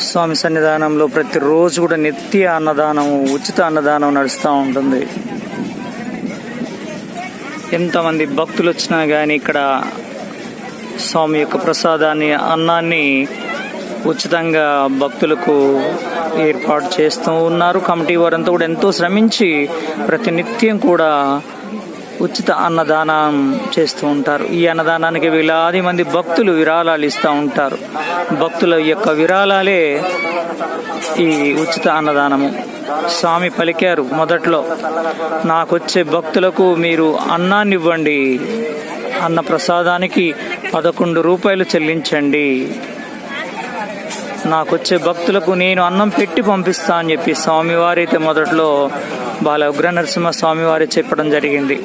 స్వామి సన్నిధానంలో ప్రతిరోజు కూడా నిత్య అన్నదానం ఉచిత అన్నదానం నడుస్తూ ఉంటుంది. ఎంతమంది భక్తులు వచ్చినా కానీ ఇక్కడ స్వామి యొక్క ప్రసాదాన్ని అన్నాన్ని ఉచితంగా భక్తులకు ఏర్పాటు చేస్తూ ఉన్నారు. కమిటీ వారంతా కూడా ఎంతో శ్రమించి ప్రతినిత్యం కూడా ఉచిత అన్నదానం చేస్తూ ఉంటారు. ఈ అన్నదానానికి వేలాది మంది భక్తులు విరాళాలు ఇస్తూ ఉంటారు. భక్తుల యొక్క విరాళాలే ఈ ఉచిత అన్నదానము. స్వామి పలికారు మొదట్లో నాకొచ్చే భక్తులకు మీరు అన్నాన్ని ఇవ్వండి అన్న ప్రసాదానికి పదకొండు రూపాయలు చెల్లించండి. నాకొచ్చే భక్తులకు నేను అన్నం పెట్టి పంపిస్తా అని చెప్పి స్వామివారి అయితే మొదట్లో బాల ఉగ్ర నరసింహ స్వామివారి చెప్పడం జరిగింది.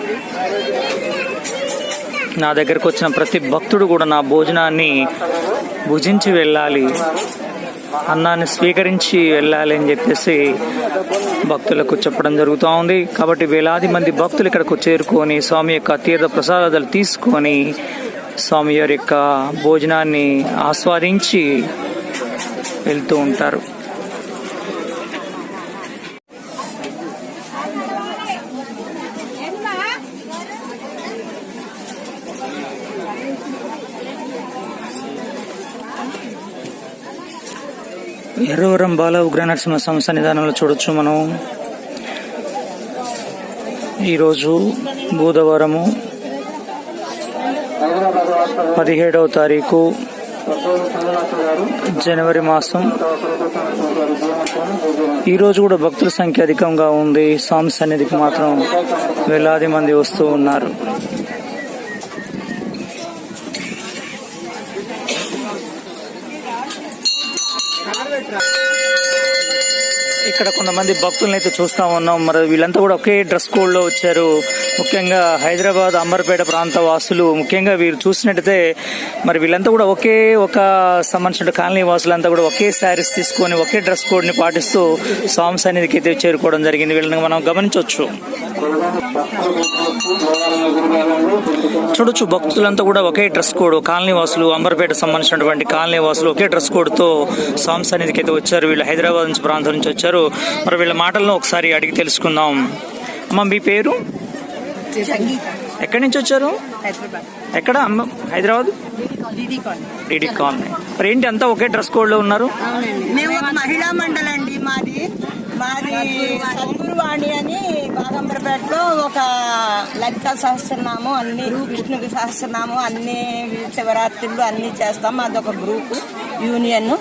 నా దగ్గరకు వచ్చిన ప్రతి భక్తుడు కూడా నా భోజనాన్ని భుజించి వెళ్ళాలి అన్నాన్ని స్వీకరించి వెళ్ళాలి అని చెప్పేసి భక్తులకు చెప్పడం జరుగుతూ ఉంది. కాబట్టి వేలాది మంది భక్తులు ఇక్కడకు చేరుకొని స్వామి యొక్క తీర్థ ప్రసాదాలు తీసుకొని స్వామి వారి యొక్క భోజనాన్ని ఆస్వాదించి వెళ్తూ ఉంటారు. ఎర్రవరం బాల ఉగ్ర సంస్థ స్వామి సన్నిధానంలో చూడొచ్చు మనం. ఈరోజు బుధవారము పదిహేడవ తారీఖు జనవరి మాసం. ఈ రోజు కూడా భక్తుల సంఖ్య అధికంగా ఉంది. స్వామి సన్నిధికి మాత్రం వేలాది మంది వస్తూ ఉన్నారు. ఇక్కడ కొంతమంది భక్తులను అయితే చూస్తా ఉన్నాం. మరి వీళ్ళంతా కూడా ఒకే డ్రెస్ కోడ్లో వచ్చారు. ముఖ్యంగా హైదరాబాద్ అంబర్పేట ప్రాంత వాసులు. ముఖ్యంగా వీరు చూసినట్టయితే మరి వీళ్ళంతా కూడా ఒకే ఒక సంబంధించిన కాలనీ వాసులంతా కూడా ఒకే శారీస్ తీసుకొని ఒకే డ్రెస్ కోడ్ని పాటిస్తూ స్వామి సన్నిధికి అయితే చేరుకోవడం జరిగింది. వీళ్ళని మనం గమనించవచ్చు. చూడొచ్చు భక్తులంతా కూడా ఒకే డ్రెస్ కోడ్ కాలనీ వాసులు అంబర్పేట సంబంధించినటువంటి కాలనీ వాసులు ఒకే డ్రెస్ కోడ్తో స్వామి సన్నిధికి అయితే వచ్చారు. వీళ్ళు హైదరాబాద్ నుంచి ప్రాంతం నుంచి వచ్చారు. మరి వీళ్ళ మాటలను ఒకసారి అడిగి తెలుసుకుందాం. అమ్మ మీ పేరు? ఎక్కడి నుంచి వచ్చారు? ఎక్కడ? అమ్మ హైదరాబాద్? దీదీ కాలనీ. మరి ఏంటి అంతా ఒకే డ్రెస్ కోడ్లో ఉన్నారు మహిళా మాది. మాది సద్గురువాణి అని బాగంబరపేటలో ఒక లలిత సహస్రనామం అన్ని విష్ణుకి సహస్రనామం అన్ని శివరాత్రులు అన్ని చేస్తాం. అదొక గ్రూపు గ్రూప్ యూనియన్.